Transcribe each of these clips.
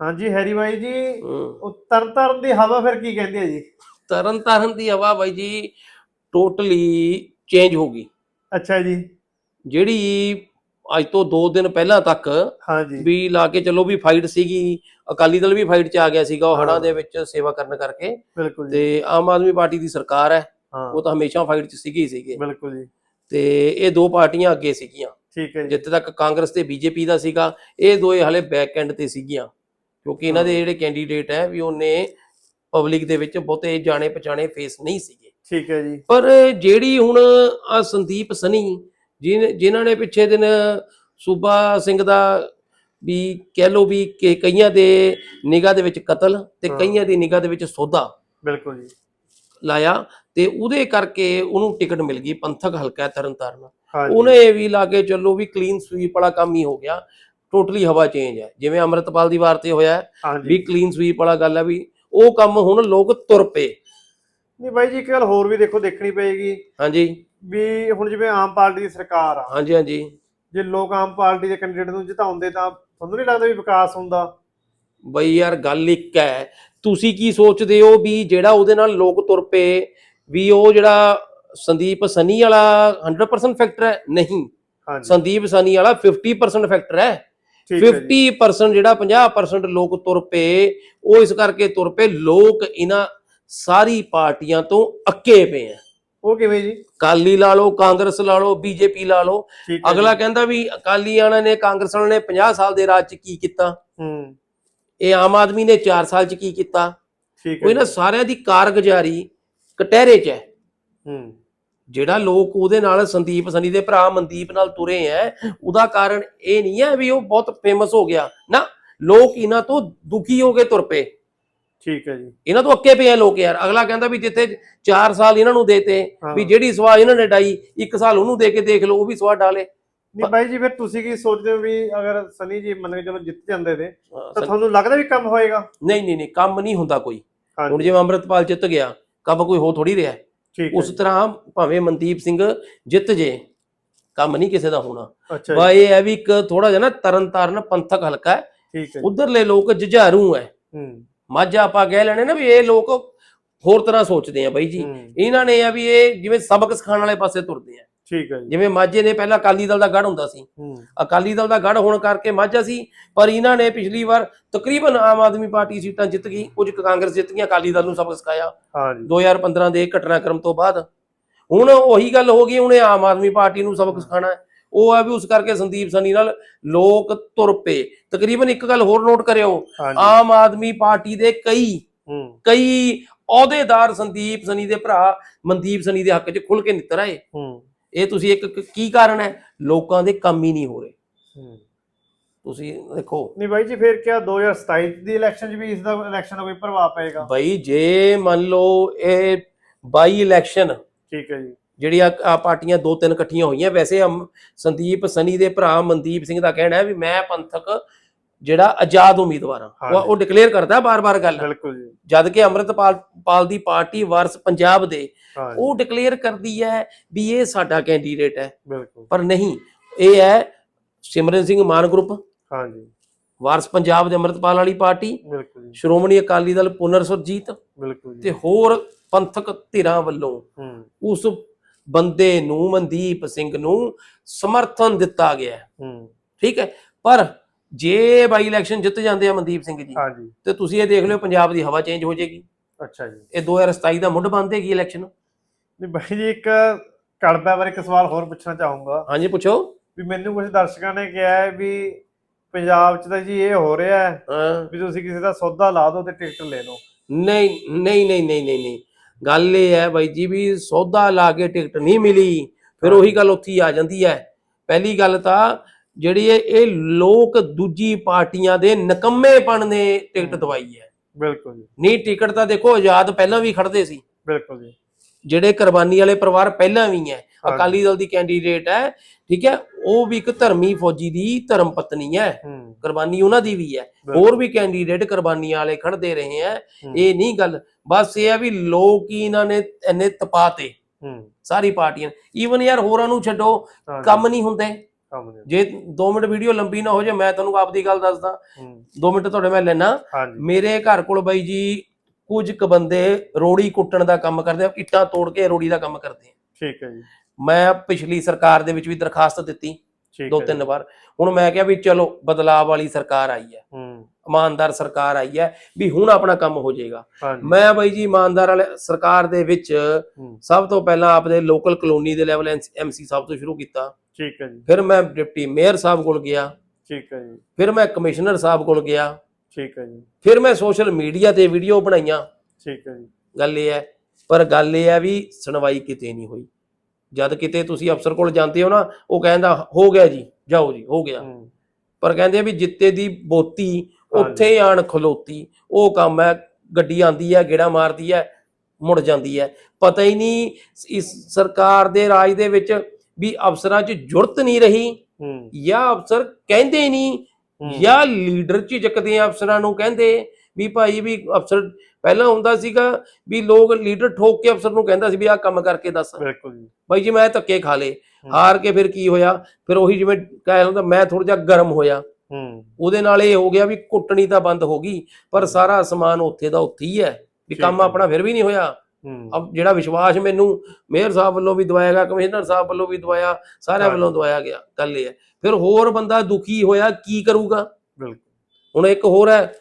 ਹਾਂਜੀ ਹੈਰੀ ਬਾਈ ਜੀ ਹਮ, ਉਹ ਤਰਨਤਾਰਨ ਦੀ ਹਵਾ ਫਿਰ ਕੀ ਕਹਿੰਦੀ ਹੈ ਜੀ? ਤਰਨ ਤਾਰਨ ਦੀ ਹਵਾ ਬਾਈ ਜੀ ਟੋਟਲੀ ਚੇਂਜ ਹੋ ਗਈ। ਅੱਛਾ ਜੀ। ਜਿਹੜੀ ਅੱਜ ਤੋਂ 2 ਦਿਨ ਪਹਿਲਾਂ ਤੱਕ ਹਾਂਜੀ। ਵੀ ਲਾ ਕੇ ਚੱਲੋ ਵੀ ਫਾਈਟ ਸੀਗੀ ਅਕਾਲੀ ਦਲ ਵੀ ਫਾਈਟ 'ਚ ਆ ਗਿਆ ਸੀਗਾ ਉਹ ਹਾਂ। ਹੜ੍ਹਾਂ ਦੇ ਵਿੱਚ ਸੇਵਾ ਕਰਨ ਕਰਕੇ। ਬਿਲਕੁਲ ਜੀ। ਤੇ ਆਮ ਆਦਮੀ ਪਾਰਟੀ ਦੀ ਸਰਕਾਰ ਹੈ ਹਾਂ। ਉਹ ਤਾਂ ਹਮੇਸ਼ਾ ਫਾਈਟ 'ਚ ਸੀਗੀ ਹੀ ਸੀਗੇ। ਬਿਲਕੁਲ ਜੀ। ਤੇ ਇਹ ਦੋ ਪਾਰਟੀਆਂ ਅੱਗੇ ਸੀਗੀਆਂ। ਠੀਕ ਹੈ ਜੀ। ਜਿੱਥੇ ਤੱਕ ਕਾਂਗਰਸ ਤੇ ਬੀਜੇਪੀ ਦਾ ਸੀਗਾ ਇਹ ਦੋਏ ਹਲੇ ਬੈਕ ਐਂਡ ਤੇ ਸੀਗੀਆਂ। ਕਿਉਂਕਿ ਇਹਨਾਂ ਦੇ। ਜਿਹੜੇ ਕੈਂਡੀਡੇਟ ਹੈ ਵੀ ਉਹਨੇ ਪਬਲਿਕ ਦੇ ਵਿੱਚ ਬਹੁਤੇ ਜਾਣੇ ਪਛਾਣੇ ਫੇਸ ਨਹੀਂ ਸੀਗੇ। ਠੀਕ ਹੈ ਜੀ। ਪਰ ਜਿਹੜੀ ਹੁਣ ਆ ਸੰਦੀਪ ਸਨੀ ਜਿਨ- ਜਿਨ੍ਹਾਂ ਨੇ ਪਿੱਛੇ ਦਿਨ ਸੂਬਾ ਸਿੰਘ ਦਾ ਵੀ ਕਹਿ ਲੋ ਵੀ ਕਈਆਂ ਦੇ ਨਿਗਾਹ ਦੇ ਵਿੱਚ ਕਤਲ ਤੇ। ਕਈਆਂ ਦੀ ਨਿਗਾਹ ਦੇ ਵਿੱਚ ਸੌਦਾ ਬਿਲਕੁਲ ਜੀ। ਲਾਇਆ ਤੇ ਉਹਦੇ ਕਰਕੇ ਉਹਨੂੰ ਟਿਕਟ ਮਿਲ ਗਈ ਪੰਥਕ ਹਲਕਾ ਤਰਨਤਾਰਨ। ਉਹਨੇ ਵੀ ਲਾ ਕੇ ਚੱਲੋ ਵੀ ਕਲੀਨ ਸਵੀਪ ਵਾਲਾ ਕੰਮ ਹੀ ਹੋ ਗਿਆ। ਟੋਟਲੀ ਹਵਾ ਚੇਂਜ ਹੈ। ਜਿਵੇਂ ਅੰਮ੍ਰਿਤਪਾਲ ਦੀ ਵਾਰ ਤੇ ਹੋਇਆ ਵੀ ਕਲੀਨ ਸਵੀਪ ਵਾਲਾ ਗੱਲ ਹੈ ਵੀ ਉਹ ਕੰਮ ਹੁਣ ਲੋਕ ਤੁਰ ਪਏ। ਨਹੀਂ ਬਾਈ ਜੀ ਇੱਕ ਗੱਲ ਹੋਰ ਵੀ ਦੇਖੋ ਦੇਖਣੀ ਪਏਗੀ ਹਾਂਜੀ। ਵੀ ਹੁਣ ਜਿਵੇਂ ਆਮ ਪਾਰਟੀ ਦੀ ਸਰਕਾਰ ਆ। ਹਾਂਜੀ ਹਾਂਜੀ। ਜੇ ਲੋਕ ਆਮ ਪਾਰਟੀ ਦੇ ਕੈਂਡੀਡੇਟ ਨੂੰ ਜਿਤਾਉਂਦੇ ਤਾਂ ਤੁਹਾਨੂੰ ਨਹੀਂ ਲੱਗਦਾ ਵੀ ਵਿਕਾਸ ਹੁੰਦਾ? ਬਈ ਯਾਰ ਗੱਲ ਇੱਕ ਹੈ ਤੁਸੀਂ ਕੀ ਸੋਚਦੇ ਹੋ ਵੀ ਜਿਹੜਾ ਉਹਦੇ ਨਾਲ ਲੋਕ ਤੁਰ ਪਏ ਵੀ ਉਹ ਜਿਹੜਾ ਸੰਦੀਪ ਸਨੀ ਵਾਲਾ 100% ਫੈਕਟਰ ਹੈ? ਨਹੀਂ। ਹਾਂਜੀ। ਸੰਦੀਪ ਸਨੀ ਵਾਲਾ 50% ਫੈਕਟਰ ਹੈ। 50% ਜਿਹੜਾ 50% ਲੋਕ ਤੁਰ ਪਏ ਉਹ ਇਸ ਕਰਕੇ ਤੁਰ ਪਏ ਲੋਕ ਇਹਨਾਂ ਸਾਰੀ ਪਾਰਟੀਆਂ ਤੋਂ ਅੱਕੇ ਪਏ ਆ। ਉਹ ਕਿਵੇਂ ਜੀ? ਅਕਾਲੀ ਲਾ ਲਓ ਕਾਂਗਰਸ ਲਾ ਲਓ ਬੀਜੇਪੀ ਲਾ ਲਓ। ਅਗਲਾ। ਕਹਿੰਦਾ ਵੀ ਅਕਾਲੀ ਵਾਲਿਆਂ ਨੇ ਕਾਂਗਰਸ ਵਾਲਿਆਂ ਨੇ 50 ਸਾਲ ਦੇ ਰਾਜ ਚ ਕੀ ਕੀਤਾ? ਹੂੰ। ਇਹ ਆਮ ਆਦਮੀ ਨੇ 4 ਸਾਲ ਚ ਕੀ ਕੀਤਾ? ਠੀਕ ਹੈ ਇਹਨਾਂ। ਸਾਰਿਆਂ ਦੀ ਕਾਰਗੁਜ਼ਾਰੀ ਕਟਹਿਰੇ 'ਚ ਹੈ। ਹੂੰ। ਜਿਹੜਾ ਲੋਕ ਉਹਦੇ ਨਾਲ ਸੰਦੀਪ ਸਨੀ ਦੇ ਭਰਾ ਮਨਦੀਪ ਨਾਲ ਤੁਰੇ ਐ ਉਹਦਾ ਕਾਰਨ ਇਹ ਨਹੀਂ ਹੈ ਵੀ ਉਹ ਬਹੁਤ ਫੇਮਸ ਹੋ ਗਿਆ। ਨਾ ਲੋਕ ਇਹਨਾਂ ਤੋਂ ਦੁਖੀ ਹੋ ਕੇ ਤੁਰ ਪਏ। ਠੀਕ ਹੈ ਜੀ। ਇਹਨਾਂ ਤੋਂ ਅੱਕੇ ਪਏ ਆ ਲੋਕ ਯਾਰ। ਅਗਲਾ ਕਹਿੰਦਾ ਵੀ ਜਿੱਥੇ 4 ਸਾਲ ਇਹਨਾਂ ਨੂੰ ਦੇਤੇ। ਵੀ ਜਿਹੜੀ ਸਵਾਹ ਇਹਨਾਂ ਨੇ ਡਾਈ ਇੱਕ ਸਾਲ ਉਹਨੂੰ ਦੇ ਕੇ ਦੇਖ ਲਓ ਉਹ ਵੀ ਸਵਾਹ ਡਾਲੇ। ਨਹੀਂ ਬਾਈ ਜੀ ਫਿਰ ਤੁਸੀਂ ਕੀ ਸੋਚਦੇ ਹੋ ਵੀ ਅਗਰ ਸਨੀ ਜੀ ਮੰਨ ਕੇ ਚਲੋ ਜਿੱਤ ਜਾਂਦੇ ਤੇ ਤਾਂ ਤੁਹਾਨੂੰ ਲੱਗਦਾ ਵੀ ਕੰਮ ਹੋਏਗਾ? ਨਹੀਂ ਨਹੀਂ ਨਹੀਂ ਕੰਮ ਨਹੀਂ ਹੁੰਦਾ ਕੋਈ। ਹੁਣ ਜਿਵੇਂ ਅੰਮ੍ਰਿਤਪਾਲ ਜਿੱਤ ਗਿਆ ਕੰਮ ਕੋਈ ਹੋ ਥੋੜੀ ਰਿਹਾ। ਉਸ। ਤਰ੍ਹਾਂ ਭਾਵੇਂ ਮਨਦੀਪ ਸਿੰਘ ਜਿੱਤ ਜੇ ਕੰਮ ਨਹੀਂ ਕਿਸੇ ਦਾ ਹੋਣਾ। ਬਾ ਇਹ ਹੈ ਵੀ ਇੱਕ ਥੋੜਾ ਜਿਹਾ ਨਾ ਤਰਨ ਤਾਰਨ ਪੰਥਕ ਹਲਕਾ ਹੈ। ਠੀਕ ਹੈ। ਉਧਰਲੇ ਲੋਕ ਜੁਝਾਰੂ ਹੈ। ਮਾਝਾ ਆਪਾਂ ਕਹਿ ਲੈਣੇ ਨਾ ਵੀ ਇਹ ਲੋਕ ਹੋਰ ਤਰ੍ਹਾਂ ਸੋਚਦੇ ਆ ਬਾਈ ਜੀ। ਇਹਨਾਂ ਨੇ ਆ ਵੀ ਇਹ ਜਿਵੇਂ ਸਬਕ ਸਿਖਾਉਣ ਵਾਲੇ ਪਾਸੇ ਤੁਰਦੇ ਆ। ਠੀਕ ਹੈ ਜੀ। ਜਿਵੇਂ ਮਾਝੇ ਨੇ ਪਹਿਲਾਂ ਅਕਾਲੀ ਦਲ ਦਾ ਗੜ ਹੁੰਦਾ ਸੀ। ਹੂੰ। ਅਕਾਲੀ ਦਲ ਦਾ ਗੜ ਹੋਣ ਕਰਕੇ ਮਾਝਾ ਸੀ ਪਰ ਇਹਨਾਂ ਨੇ ਪਿਛਲੀ ਵਾਰ ਤਕਰੀਬਨ ਆਮ ਆਦਮੀ ਪਾਰਟੀ ਸੀਟਾਂ ਜਿੱਤ ਗਈ ਕੁਝ ਕਾਂਗਰਸ ਜਿੱਤ ਗਈਆਂ ਅਕਾਲੀ ਦਲ ਨੂੰ ਸਬਕ ਸਿਖਾਇਆ। ਹਾਂਜੀ 2015 ਦੇ ਘਟਨਾਕ੍ਰਮ ਤੋਂ ਬਾਅਦ। ਹੁਣ ਉਹੀ ਗੱਲ ਹੋ ਗਈ ਉਹਨੇ ਆਮ ਆਦਮੀ ਪਾਰਟੀ ਨੂੰ ਸਬਕ ਸਿਖਾਣਾ ਹੈ। ਉਹ ਆ ਵੀ ਉਸ ਕਰਕੇ ਸੰਦੀਪ ਸਨੀ ਨਾਲ ਲੋਕ ਤੁਰ ਪਏ। ਤਕਰੀਬਨ ਇੱਕ ਗੱਲ ਹੋਰ ਨੋਟ ਕਰਿਓ ਆਮ ਆਦਮੀ ਪਾਰਟੀ ਦੇ ਕਈ ਹੂੰ। ਕਈ ਅਹੁਦੇਦਾਰ ਸੰਦੀਪ ਸਨੀ ਦੇ ਭਰਾ ਮਨਦੀਪ ਸਨੀ ਦੇ ਹੱਕ 'ਚ ਖੁੱਲ ਕੇ ਨਿੱਤਰ ਆਏ। ਹੂੰ। ਇਹ ਤੁਸੀਂ ਇੱਕ ਕੀ ਕਾਰਨ ਹੈ? ਲੋਕਾਂ ਦੇ ਕੰਮ ਹੀ ਨਹੀਂ ਹੋ ਰਹੇ। ਤੁਸੀਂ ਦੇਖੋ। ਨਹੀਂ ਬਾਈ ਜੀ ਫਿਰ ਕਿਆ 2027 ਦੀ ਇਲੈਕਸ਼ਨ 'ਚ ਵੀ ਇਸ ਦਾ ਇਲੈਕਸ਼ਨ ਦਾ ਕੋਈ ਪ੍ਰਭਾਵ ਪਏਗਾ? ਬਈ ਜੇ ਮੰਨ ਲਓ ਇਹ ਬਾਈ ਇਲੈਕਸ਼ਨ ਠੀਕ ਹੈ ਜੀ। ਜਿਹੜੀਆਂ ਆ ਪਾਰਟੀਆਂ ਦੋ ਤਿੰਨ ਇਕੱਠੀਆਂ ਹੋਈਆਂ ਵੈਸੇ ਸੰਦੀਪ ਸਨੀ ਦੇ ਭਰਾ ਮਨਦੀਪ ਸਿੰਘ ਦਾ ਕਹਿਣਾ ਹੈ ਵੀ ਮੈਂ ਪੰਥਕ ਜਿਹੜਾ ਆਜ਼ਾਦ ਉਮੀਦਵਾਰ। ਹਾਂ ਉਹ- ਡਿਕਲੇਅਰ ਕਰਦਾ ਬਾਰ-ਬਾਰ ਗੱਲ। ਬਿਲਕੁਲ ਜੀ। ਜਦ ਕਿ ਅੰਮ੍ਰਿਤਪਾਲ ਪਾਲ ਦੀ ਪਾਰਟੀ ਵਾਰਸ ਪੰਜਾਬ ਦੇ ਉਹ ਡਿਕਲੇਅਰ ਕਰਦੀ ਹੈ ਵੀ ਇਹ ਸਾਡਾ ਕੈਂਡੀਡੇਟ ਹੈ। ਬਿਲਕੁਲ। ਪਰ ਨਹੀਂ ਇਹ ਹੈ ਸਿਮਰਨ ਸਿੰਘ ਮਾਨ ਗਰੁੱਪ। ਹਾਂਜੀ। ਵਾਰਸ ਪੰਜਾਬ ਦੇ ਅੰਮ੍ਰਿਤਪਾਲ ਵਾਲੀ ਪਾਰਟੀ। ਬਿਲਕੁਲ ਜੀ। ਸ਼੍ਰੋਮਣੀ ਅਕਾਲੀ ਦਲ ਪੁਨਰ ਸੁਰਜੀਤ ਬਿਲਕੁਲ ਜੀ। ਤੇ ਹੋਰ ਪੰਥਕ ਧਿਰਾਂ ਵੱਲੋਂ ਉਸ ਬੰਦੇ ਨੂੰ ਮਨਦੀਪ ਸਿੰਘ ਨੂੰ ਸਮਰਥਨ ਦਿੱਤਾ ਗਿਆ। ਹੂੰ। ਠੀਕ ਹੈ। ਪਰ ਜੇ ਬਾਈ ਇਲੈਕਸ਼ਨ ਜਿੱਤ ਜਾਂਦੇ ਆ ਮਨਦੀਪ ਸਿੰਘ ਜੀ ਹਾਂਜੀ। ਤੇ ਤੁਸੀਂ ਇਹ ਦੇਖ ਲਿਓ ਪੰਜਾਬ ਦੀ ਹਵਾ ਚੇਂਜ ਹੋ ਜਾਏਗੀ। ਅੱਛਾ ਜੀ। ਇਹ 2027 ਦਾ ਮੁੱਢ ਬੰਦ ਹੈਗੀ ਇਲੈਕਸ਼ਨ ਨਹੀਂ ਬਾਈ ਜੀ ਇੱਕ ਕੜਬਾ ਬਾਰੇ ਇੱਕ ਸਵਾਲ ਹੋਰ ਪੁੱਛਣਾ ਚਾਹੂੰਗਾ। ਹਾਂਜੀ ਪੁੱਛੋ। ਵੀ ਮੈਨੂੰ ਕੁਝ ਦਰਸ਼ਕਾਂ ਨੇ ਕਿਹਾ ਹੈ ਵੀ ਪੰਜਾਬ 'ਚ ਤਾਂ ਜੀ ਇਹ ਹੋ ਰਿਹਾ ਹੈ ਵੀ ਤੁਸੀਂ ਕਿਸੇ ਦਾ ਸੌਦਾ ਲਾ ਦਿਓ ਤੇ ਟਿਕਟ ਲੈ ਲਓ। ਨਹੀਂ ਨਹੀਂ ਨਹੀਂ ਨਹੀਂ ਨਹੀਂ ਨਹੀਂ। ਗੱਲ ਇਹ ਹੈ ਬਾਈ ਜੀ ਵੀ ਸੌਦਾ ਲਾ ਕੇ ਟਿਕਟ ਨਹੀਂ ਮਿਲੀ ਫਿਰ ਉਹੀ ਗੱਲ ਉੱਥੇ ਆ ਜਾਂਦੀ ਹੈ। ਪਹਿਲੀ ਗੱਲ ਤਾਂ ਜਿਹੜੀ ਇਹ ਇਹ ਲੋਕ ਦੂਜੀ ਪਾਰਟੀਆਂ ਦੇ ਨਕੰਮੇਪਣ ਨੇ ਟਿਕਟ। ਦਵਾਈ ਹੈ। ਬਿਲਕੁਲ ਜੀ। ਨਹੀਂ ਟਿਕਟ ਤਾਂ ਦੇਖੋ ਆਜ਼ਾਦ ਪਹਿਲਾਂ ਵੀ ਖੜਦੇ ਸੀ। ਬਿਲਕੁਲ ਜੀ। ਜਿਹੜੇ ਕੁਰਬਾਨੀ ਵਾਲੇ ਪਰਿਵਾਰ ਪਹਿਲਾਂ ਵੀ ਹੈ। ਅਕਾਲੀ ਦਲ ਦੀ ਕੈਂਡੀਡੇਟ ਹੈ ਠੀਕ ਹੈ ਉਹ ਵੀ ਇੱਕ ਧਰਮੀ ਫੌਜੀ ਦੀ ਧਰਮ ਪਤਨੀ ਹੈ। ਕੁਰਬਾਨੀ ਉਹਨਾਂ ਦੀ ਵੀ ਹੈ। ਹੋਰ ਵੀ ਕੈਂਡੀਡੇਟ ਕੁਰਬਾਨੀਆਂ ਵਾਲੇ ਖੜਦੇ ਰਹੇ ਹੈ। ਇਹ ਨਹੀਂ ਗੱਲ ਬਸ ਇਹ ਹੈ ਵੀ ਲੋਕ ਹੀ ਇਹਨਾਂ ਨੇ ਇੰਨੇ ਤਪਾਤੇ। ਸਾਰੀ ਪਾਰਟੀਆਂ ਈਵਨ ਯਾਰ ਹੋਰਾਂ ਨੂੰ ਛੱਡੋ ਕੰਮ ਨਹੀਂ ਹੁੰਦੇ। ਜੇ 2 ਮਿੰਟ ਵੀਡੀਓ ਲੰਬੀ ਨਾ ਹੋ ਜਾਏ ਮੈਂ ਤੁਹਾਨੂੰ ਆਪਦੀ ਗੱਲ ਦੱਸਦਾ। ਹੂੰ। 2 ਮਿੰਟ ਤੁਹਾਡੇ ਮੈਂ ਲੈਣਾ ਮੇਰੇ ਘਰ ਕੋਲ ਬਾਈ ਜੀ ਕੁਝ ਕ ਬੰਦੇ ਰੋੜੀ ਕੁੱਟਣ ਦਾ ਕੰਮ ਕਰਦੇ ਆ ਇੱਟਾਂ ਤੋੜ ਕੇ ਰੋੜੀ ਦਾ ਕੰਮ ਕਰਦੇ ਆ। ਠੀਕ ਹੈ ਜੀ। ਮੈਂ ਪਿਛਲੀ ਸਰਕਾਰ ਦੇ ਵਿੱਚ ਵੀ ਦਰਖਾਸਤ ਦਿੱਤੀ ਦੋ ਤਿੰਨ ਵਾਰ। ਹੁਣ ਮੈਂ ਕਿਹਾ ਵੀ ਚਲੋ ਬਦਲਾਅ ਵਾਲੀ ਸਰਕਾਰ ਆਈ ਹੂੰ। ਇਮਾਨਦਾਰ ਸਰਕਾਰ ਆਈ ਹੈ ਵੀ ਹੁਣ ਆਪਣਾ ਕੰਮ ਹੋ ਜਾਏਗਾ। ਮੈਂ ਬਾਈ ਜੀ ਇਮਾਨਦਾਰ ਵਾਲੇ ਸਰਕਾਰ ਦੇ ਵਿੱਚ ਸਭ ਤੋਂ ਪਹਿਲਾਂ ਆਪਦੇ ਲੋਕਲ ਕਲੋਨੀ ਦੇ ਲੈਵਲ ਐਮਸੀ ਸਾਹਿਬ ਤੋਂ ਸ਼ੁਰੂ ਕੀਤਾ। ਠੀਕ ਹੈ ਜੀ। ਫਿਰ ਮੈਂ ਡਿਪਟੀ ਮੇਅਰ ਸਾਹਿਬ ਕੋਲ ਗਿਆ। ਠੀਕ ਹੈ ਜੀ। ਫਿਰ ਮੈਂ ਕਮਿਸ਼ਨਰ ਸਾਹਿਬ ਕੋਲ ਗਿਆ। ਠੀਕ ਹੈ ਜੀ। ਫਿਰ ਮੈਂ ਸੋਸ਼ਲ ਮੀਡੀਆ ਤੇ ਵੀਡੀਓ ਬਣਾਈਆਂ। ਠੀਕ ਹੈ ਜੀ। ਗੱਲ ਇਹ ਹੈ ਪਰ ਗੱਲ ਇਹ ਹੈ ਵੀ ਸੁਣਵਾਈ ਕਿਤੇ ਨਹੀਂ ਹੋਈ। ਜਦ ਕਿਤੇ ਤੁਸੀਂ ਅਫਸਰ ਕੋਲ ਜਾਂਦੇ ਹੋ ਨਾ ਉਹ ਕਹਿੰਦਾ ਹੋ ਗਿਆ ਜੀ ਜਾਓ ਜੀ ਹੋ ਗਿਆ। ਪਰ ਕਹਿੰਦੇ ਆ ਵੀ ਜਿੱਤੇ ਦੀ ਬੋਤੀ। ਉੱਥੇ ਆਣ ਖਲੋਤੀ। ਉਹ ਕੰਮ ਹੈ ਗੱਡੀ ਆਂਦੀ ਹੈ ਗੇੜਾ ਮਾਰਦੀ ਹੈ ਮੁੜ ਜਾਂਦੀ ਹੈ। ਪਤਾ ਹੀ ਨਹੀਂ ਇਸ ਸਰਕਾਰ ਦੇ ਰਾਜ ਦੇ ਵਿੱਚ ਵੀ ਅਫਸਰਾਂ 'ਚ ਜੁਰਤ ਨਹੀਂ ਰਹੀ ਜਾਂ ਅਫਸਰ ਕਹਿੰਦੇ ਨਹੀਂ। ਜਾਂ ਲੀਡਰ ਝਿਜਕਦੇ ਆ ਅਫਸਰਾਂ ਨੂੰ ਕਹਿੰਦੇ ਵੀ ਭਾਈ ਵੀ ਅਫਸਰ ਪਹਿਲਾਂ ਹੁੰਦਾ ਸੀਗਾ ਵੀ ਲੋਕ ਲੀਡਰ ਠੋਕ ਕੇ ਅਫਸਰ ਨੂੰ ਕਹਿੰਦਾ ਸੀ ਵੀ ਆਹ ਕੰਮ ਕਰਕੇ ਦੱਸ। ਬਿਲਕੁਲ ਜੀ। ਬਾਈ ਜੀ ਮੈਂ ਧੱਕੇ ਖਾ ਲੇ। ਹਾਰ ਕੇ ਫਿਰ ਕੀ ਹੋਇਆ? ਫਿਰ ਉਹੀ ਜਿਵੇਂ ਕਹਿ ਹੁੰਦਾ ਮੈਂ ਥੋੜਾ ਜਿਹਾ ਗਰਮ ਹੋਇਆ। ਹੂੰ। ਉਹਦੇ ਨਾਲ ਇਹ ਹੋ ਗਿਆ ਵੀ ਕੁੱਟਣੀ ਤਾਂ ਬੰਦ ਹੋ ਗਈ ਪਰ ਸਾਰਾ ਸਮਾਨ ਉੱਥੇ ਦਾ ਉੱਥੇ ਹੀ ਹੈ ਵੀ ਕੰਮ। ਆਪਣਾ ਫਿਰ ਵੀ ਨਹੀਂ ਹੋਇਆ। ਹੂੰ। ਅਬ ਜਿਹੜਾ ਵਿਸ਼ਵਾਸ ਮੈਨੂੰ ਮੇਅਰ ਸਾਹਿਬ ਵੱਲੋਂ ਵੀ ਦਵਾਇਆ ਗਿਆ ਕਮਿਸ਼ਨਰ ਸਾਹਿਬ ਵੱਲੋਂ ਵੀ ਦਵਾਇਆ ਸਾਰਿਆਂ। ਵੱਲੋਂ ਦਵਾਇਆ ਗਿਆ ਗੱਲ ਇਹ ਹੈ। ਫਿਰ ਹੋਰ ਬੰਦਾ ਦੁਖੀ ਹੋਇਆ ਕੀ ਕਰੂਗਾ? ਬਿਲਕੁਲ। ਹੁਣ ਇੱਕ ਹੋਰ ਹੈ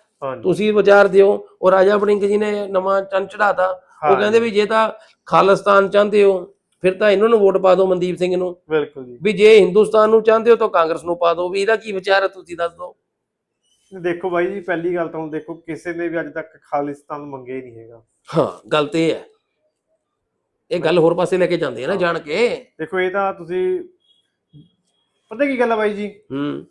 ਤੁਸੀਂ ਵਿਚਾਰ ਦਿਓ ਉਹ ਰਾਜਾ ਬੜਿੰਗ ਜੀ ਨੇ ਨਵਾਂ ਚੰਨ ਚੜਾਤਾ ਉਹ ਕਹਿੰਦੇ ਵੀ ਜੇ ਤਾਂ ਖਾਲਿਸਤਾਨ ਚਾਹੁੰਦੇ ਹੋ ਫਿਰ ਤਾਂ ਇਹਨਾਂ ਨੂੰ ਵੋਟ ਪਾ ਦਿਓ ਮਨਦੀਪ ਸਿੰਘ ਨੂੰ। ਬਿਲਕੁਲ ਜੀ। ਵੀ ਜੇ ਹਿੰਦੁਸਤਾਨ ਨੂੰ ਚਾਹੁੰਦੇ ਹੋ ਤਾਂ ਕਾਂਗਰਸ ਨੂੰ ਪਾ ਦਿਓ। ਵੀ ਇਹਦਾ ਕੀ ਵਿਚਾਰ ਹੈ ਤੁਸੀਂ ਦੱਸ ਦਿਓ। ਦੇਖੋ ਬਾਈ ਜੀ ਪਹਿਲੀ ਗੱਲ ਤਾਂ ਦੇਖੋ ਕਿਸੇ ਨੇ ਵੀ ਅੱਜ ਤੱਕ ਖਾਲਿਸਤਾਨ ਮੰਗਿਆ ਹੀ ਨਹੀਂ ਹੈਗਾ। ਹਾਂ ਗੱਲ ਤੇ ਇਹ ਹੈ। ਇਹ ਗੱਲ ਹੋਰ ਪਾਸੇ ਲੈ ਕੇ ਜਾਂਦੇ ਆ ਨਾ ਜਾਣ ਕੇ। ਦੇਖੋ ਇਹ ਤਾਂ ਤੁਸੀਂ ਪਤਾ ਕੀ ਗੱਲ ਹੈ ਬਾਈ ਜੀ? ਹੂੰ।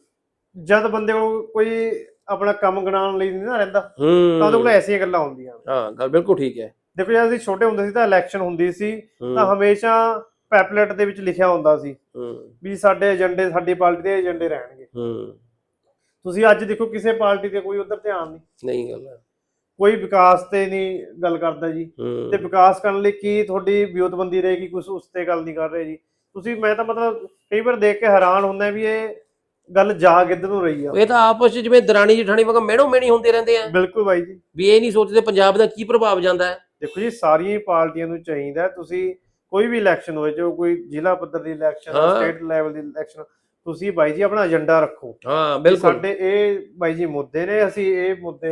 ਜਦ ਬੰਦੇ ਕੋਲ ਕੋਈ ਆਪਣਾ ਕੰਮ ਗਣਾਉਣ ਲਈ ਨਹੀਂ ਨਾ ਰਹਿੰਦਾ ਤਾਂ ਉਹਦੇ ਕੋਲ ਐਸੀਆਂ ਗੱਲਾਂ ਆਉਂਦੀਆਂ ਹਾਂ ਗੱਲ ਬਿਲਕੁਲ ਠੀਕ ਹੈ। ਦੇਖੋ ਜਦ ਅਸੀਂ ਛੋਟੇ ਹੁੰਦੇ ਸੀ ਤਾਂ ਇਲੈਕਸ਼ਨ ਹੁੰਦੀ ਸੀ ਤਾਂ ਹਮੇਸ਼ਾ ਪੈਪਲੇਟ ਦੇ ਵਿੱਚ ਲਿਖਿਆ ਹੁੰਦਾ ਸੀ ਵੀ ਸਾਡੇ ਏਜੰਡੇ ਸਾਡੀ ਪਾਰਟੀ ਦੇ ਏਜੰਡੇ ਰਹਿਣਗੇ। ਤੁਸੀਂ ਅੱਜ ਦੇਖੋ ਕਿਸੇ ਪਾਰਟੀ ਤੇ ਕੋਈ ਉਧਰ ਧਿਆਨ ਨਹੀਂ। ਨਹੀਂ ਗੱਲ ਹੈ। ਕੋਈ ਵਿਕਾਸ ਤੇ ਨਹੀਂ ਗੱਲ ਕਰਦਾ ਜੀ। ਤੇ ਵਿਕਾਸ ਕਰਨ ਲਈ ਕੀ ਤੁਹਾਡੀ ਵਿਉਂਤਬੰਦੀ ਰਹੇਗੀ ਕੁਝ ਉਸ ਤੇ ਗੱਲ ਨਹੀਂ ਕਰ ਰਹੇ ਜੀ। ਤੁਸੀਂ ਮੈਂ ਤਾਂ ਮਤਲਬ ਕਈ ਵਾਰ ਦੇਖ ਕੇ ਹੈਰਾਨ ਹੁੰਦਾ ਵੀ ਇਹ ਗੱਲ ਜਾ ਕਿੱਧਰ ਨੂੰ ਰਹੀ ਆ। ਇਹ ਤਾਂ ਆਪਸ ਵਿੱਚ ਜਿਵੇਂ ਦਰਾਣੀ ਜਠਾਣੀ ਵਾਂਗ ਮੈਣੋ ਮੈਣੀ ਹੁੰਦੇ ਰਹਿੰਦੇ ਆ। ਬਿਲਕੁਲ ਬਾਈ ਜੀ। ਵੀ ਇਹ ਨਹੀਂ ਸੋਚਦੇ ਪੰਜਾਬ ਦਾ ਕੀ ਪ੍ਰਭਾਵ ਜਾਂਦਾ ਹੈ। ਦੇਖੋ ਜੀ ਸਾਰੀਆਂ ਹੀ ਪਾਰਟੀਆਂ ਨੂੰ ਚਾਹੀਦਾ ਤੁਸੀਂ ਕੋਈ ਵੀ ਇਲੈਕਸ਼ਨ ਹੋਵੇ ਜੋ ਕੋਈ ਜ਼ਿਲ੍ਹਾ ਪੱਧਰ ਦੀ ਇਲੈਕਸ਼ਨ। ਸਟੇਟ ਲੈਵਲ ਦੀ ਇਲੈਕਸ਼ਨ ਤੁਸੀਂ ਬਾਈ ਜੀ ਆਪਣਾ ਏਜੰਡਾ ਰੱਖੋ। ਹਾਂ ਬਿਲਕੁਲ। ਸਾਡੇ ਇਹ ਬਾਈ ਜੀ ਮੁੱਦੇ ਨੇ ਅਸੀਂ ਇਹ ਮੁੱਦੇ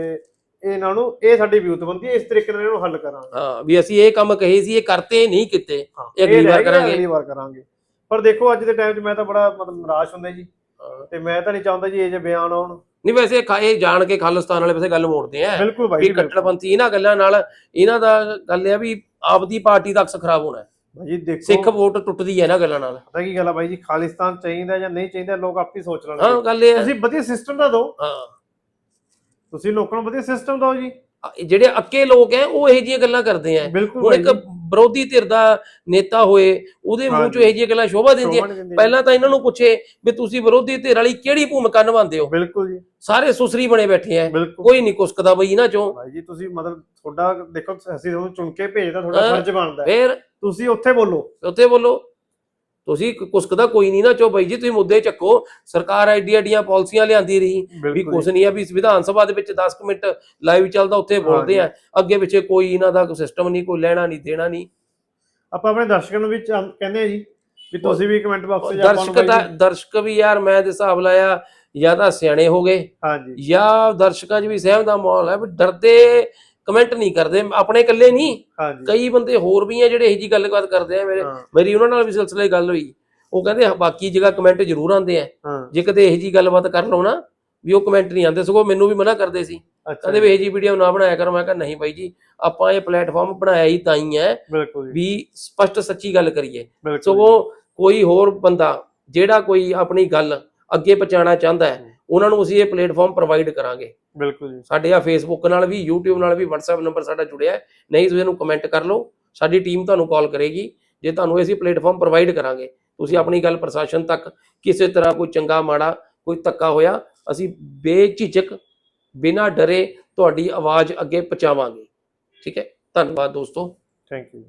ਇਹਨਾਂ ਨੂੰ ਇਹ ਸਾਡੀ ਵਿਉਂਤਬੰਦੀ ਹੈ, ਇਸ ਤਰੀਕੇ ਨਾਲ ਇਹਨੂੰ ਹੱਲ ਕਰਾਂਗੇ। ਹਾਂ ਵੀ ਅਸੀਂ ਇਹ ਕੰਮ ਕਹੇ ਸੀ ਇਹ ਕਰਤੇ ਨਹੀਂ ਕੀਤੇ। ਇਹ ਅਗਲੀ ਵਾਰ ਕਰਾਂਗੇ। ਅਗਲੀ ਵਾਰ ਕਰਾਂਗੇ। ਪਰ ਦੇਖੋ ਅੱਜ ਦੇ ਟਾਈਮ 'ਚ ਮੈਂ ਤਾਂ ਬੜਾ ਮਤਲਬ ਨਿਰਾਸ਼ ਹੁੰਦਾ ਜੀ। ਤੇ ਮੈਂ ਤਾਂ ਨਹੀਂ ਚਾਹੁੰਦਾ ਜੀ ਇਹ ਜੇ ਬਿਆਨ ਆਉਣ। ਨਹੀਂ ਵੈਸੇ ਖਾ- ਇਹ ਜਾਣ ਕੇ ਖਾਲਿਸਤਾਨ ਵਾਲੇ ਪਾਸੇ ਗੱਲ ਮੋੜਦੇ ਆ। ਬਿਲਕੁਲ ਵੀ ਜੀ ਬਿਲਕੁਲ। ਕੱਟੜਪੰਥੀ ਇਹਨਾਂ ਗੱਲਾਂ ਨਾਲ ਇਹਨਾਂ ਦਾ ਗੱਲ ਇਹ ਆ ਵੀ ਆਪਦੀ ਪਾਰਟੀ ਦਾ ਅਕਸ ਖਰਾਬ ਹੋਣਾ ਹੈ। ਜੀ ਦੇਖੋ। ਸਿੱਖ ਵੋਟ ਟੁੱਟਦੀ ਹੈ ਇਹਨਾਂ ਗੱਲਾਂ ਨਾਲ। ਪਤਾ ਕੀ ਗੱਲ ਆ ਬਾਈ ਜੀ ਖਾਲਿਸਤਾਨ ਚਾਹੀਦਾ ਜਾਂ ਨਹੀਂ ਚਾਹੀਦਾ ਲੋਕ ਆਪੇ ਸੋਚ ਹਾਂ ਲੈਣਗੇ ਗੱਲ ਇਹ ਹੈ। ਤੁਸੀਂ ਵਧੀਆ ਸਿਸਟਮ ਦਾ ਦਿਓ। ਹਾਂ। ਤੁਸੀਂ ਲੋਕਾਂ ਨੂੰ ਵਧੀਆ ਸਿਸਟਮ ਦਿਓ ਜੀ। ਜਿਹੜੇ ਅੱਕੇ ਲੋਕ ਐ ਉਹ ਇਹੋ ਜਿਹੀਆਂ ਗੱਲਾਂ ਕਰਦੇ ਆ ਹੁਣ ਇੱਕ ਵਿਰੋਧੀ ਧਿਰ ਦਾ ਨੇਤਾ ਹੋਏ ਉਹਦੇ ਮੂੰਹ ਚੋਂ। ਇਹੋ ਜਿਹੀਆਂ ਗੱਲਾਂ ਸ਼ੋਭਾ ਦਿੰਦੀਆਂ। ਪਹਿਲਾਂ ਤਾਂ ਇਹਨਾਂ ਨੂੰ ਪੁੱਛੇ ਵੀ ਤੁਸੀਂ ਵਿਰੋਧੀ ਧਿਰ ਵਾਲੀ ਕਿਹੜੀ ਭੂਮਿਕਾ ਨਿਭਾਉਂਦੇ ਹੋ? ਬਿਲਕੁਲ ਜੀ। ਸਾਰੇ ਸੁਸਰੀ ਬਣੇ ਬੈਠੇ ਆ ਕੋਈ ਨਹੀਂ ਕੁਸਕਦਾ ਬਈ ਇਹਨਾਂ ਚੋਂ। ਭਾਈ ਜੀ ਤੁਸੀਂ ਮਤਲਬ ਤੁਹਾਡਾ ਦੇਖੋ ਅਸੀਂ ਤੁਹਾਨੂੰ ਚੁਣ ਕੇ ਭੇਜਦਾ ਤੁਹਾਡਾ। ਫਰਜ਼ ਬਣਦਾ। ਫੇਰ? ਤੁਸੀਂ ਉੱਥੇ ਬੋਲੋ। ਉੱਥੇ ਬੋਲੋ। ਤੁਸੀਂ ਕੁਸਕਦਾ ਕੋਈ ਨਹੀਂ ਨਾ ਚੋ ਬਈ ਜੀ ਤੁਸੀਂ ਮੁੱਦੇ ਚੱਕੋ। ਸਰਕਾਰ ਐਡੀ ਐਡੀਆਂ ਪਾਲਿਸੀਆਂ ਲਿਆਂਦੀ ਰਹੀ। ਵੀ ਕੁਛ। ਨਹੀਂ ਆ ਵੀ ਵਿਧਾਨ ਸਭਾ ਦੇ ਵਿੱਚ 10 ਕੁ ਮਿੰਟ ਲਾਈਵ ਚੱਲਦਾ ਉੱਥੇ ਬੋਲਦੇ ਆ। ਅੱਗੇ ਪਿੱਛੇ ਕੋਈ ਇਹਨਾਂ ਦਾ ਕੋਈ ਸਿਸਟਮ ਨਹੀਂ ਕੋਈ ਲੈਣਾ ਨਹੀਂ ਦੇਣਾ ਨਹੀਂ ਆਪਾਂ ਆਪਣੇ ਦਰਸ਼ਕਾਂ ਨੂੰ ਵੀ ਕਹਿੰਦੇ ਆ ਜੀ ਵੀ ਤੁਸੀਂ ਵੀ ਕਮੈਂਟ ਬਾਕਸ 'ਚ ਦਰਸ਼ਕ ਦਾ ਦਰਸ਼ਕ ਵੀ ਯਾਰ ਮੈਂ ਦੇ ਹਿਸਾਬ ਲਾਇਆ ਜਾਂ ਤਾਂ ਸਿਆਣੇ ਹੋ ਗਏ। ਹਾਂਜੀ। ਜਾਂ ਦਰਸ਼ਕਾਂ 'ਚ ਵੀ ਸਹਿਮ ਦਾ ਮਾਹੌਲ ਹੈ ਵੀ ਡਰਦੇ ਕਮੈਂਟ ਨਹੀਂ ਕਰਦੇ ਆਪਣੇ ਇਕੱਲੇ ਨਹੀਂ। ਕਈ ਬੰਦੇ ਹੋਰ ਵੀ ਆ ਜਿਹੜੇ ਇਹੋ ਜੀ ਗੱਲਬਾਤ ਕਰਦੇ ਆ ਮੇਰੇ ਮੇਰੀ ਉਹਨਾਂ ਨਾਲ ਵੀ ਸਿਲਸਿਲੇ ਗੱਲ ਹੋਈ। ਉਹ ਕਹਿੰਦੇ ਬਾਕੀ ਜਗ੍ਹਾ ਕਮੈਂਟ ਜ਼ਰੂਰ ਆਉਂਦੇ ਆ। ਜੇ ਕਦੇ ਇਹੋ ਜੀ ਗੱਲਬਾਤ ਕਰ ਲਓ ਨਾ ਵੀ ਉਹ ਕਮੈਂਟ ਨਹੀਂ ਆਉਂਦੇ ਸਗੋਂ ਮੈਨੂੰ ਵੀ ਮਨਾ ਕਰਦੇ ਸੀ। ਕਹਿੰਦੇ ਵੀ ਇਹੋ ਜੀ ਵੀਡੀਓ ਨਾ ਬਣਾਇਆ ਕਰ। ਮੈਂ ਕਿਹਾ ਨਹੀਂ ਬਾਈ ਜੀ ਆਪਾਂ ਇਹ ਪਲੇਟਫਾਰਮ ਬਣਾਇਆ ਹੀ ਤਾਂ ਹੀ ਹੈ ਵੀ ਸਪਸ਼ਟ ਸੱਚੀ ਗੱਲ ਕਰੀਏ। ਸਗੋਂ ਕੋਈ ਹੋਰ ਬੰਦਾ ਜਿਹੜਾ ਕੋਈ ਆਪਣੀ ਗੱਲ ਅੱਗੇ ਪਹੁੰਚਾਉਣਾ ਚਾਹੁੰਦਾ ਹੈ ਉਹਨਾਂ ਨੂੰ ਅਸੀਂ ਇਹ ਪਲੇਟਫਾਰਮ ਪ੍ਰੋਵਾਈਡ ਕਰਾਂਗੇ। ਬਿਲਕੁਲ ਜੀ। ਸਾਡੇ ਆ ਫੇਸਬੁੱਕ ਨਾਲ ਵੀ YouTube ਨਾਲ ਵੀ WhatsApp ਨੰਬਰ ਸਾਡਾ ਜੁੜਿਆ ਹੈ। ਨਹੀਂ ਤੁਸੀਂ ਇਹਨੂੰ ਕਮੈਂਟ ਕਰ ਲਓ। ਸਾਡੀ ਟੀਮ ਤੁਹਾਨੂੰ ਕਾਲ ਕਰੇਗੀ। ਜੇ ਤੁਹਾਨੂੰ ਅਸੀਂ ਪਲੇਟਫਾਰਮ ਪ੍ਰੋਵਾਈਡ ਕਰਾਂਗੇ ਤੁਸੀਂ ਆਪਣੀ ਗੱਲ ਪ੍ਰਸ਼ਾਸਨ ਤੱਕ ਕਿਸੇ ਤਰ੍ਹਾਂ ਕੋਈ ਚੰਗਾ ਮਾੜਾ ਕੋਈ ਧੱਕਾ ਹੋਇਆ ਅਸੀਂ ਬੇਝਿਜਕ ਬਿਨਾਂ ਡਰੇ ਤੁਹਾਡੀ ਆਵਾਜ਼ ਅੱਗੇ ਪਹੁੰਚਾਵਾਂਗੇ। ਠੀਕ ਹੈ? ਧੰਨਵਾਦ ਦੋਸਤੋ। Thank you